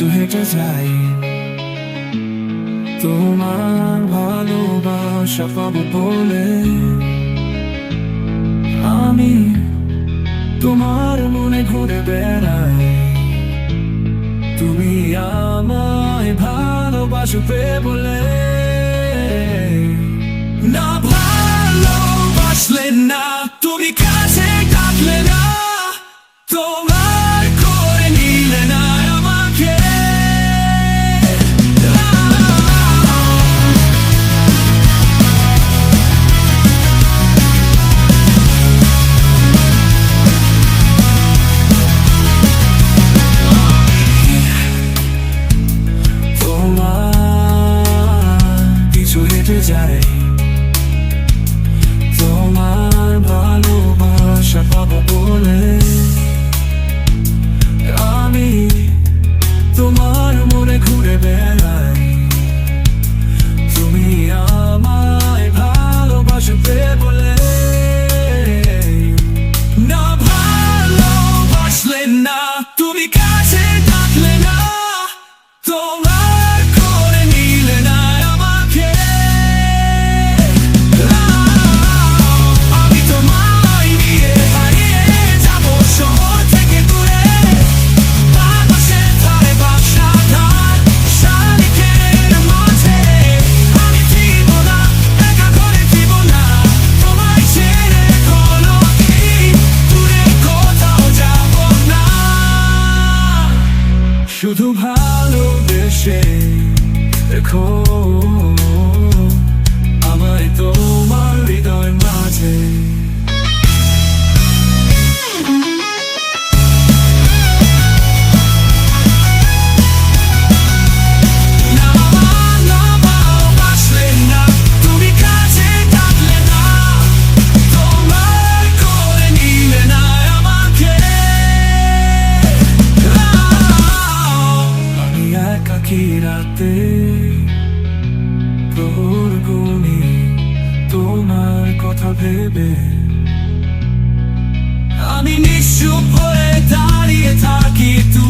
যাই তোমার ভালোবাসা পাবো বলে আমি তোমার মনে ঘুরে বেড়াই। তুমি আমায় ভালোবাসবে বলে না ভালোবাসলে না, তুমি কাছে তোমার ভালোবাসা পাবো বলে। ভালোবেসে দেখো আমায় তোমার হৃদয় রাতে তোর গুণি তোমার কথা ভেবে আমি নিঃসুপ হয়ে দাঁড়িয়ে থাকি বলে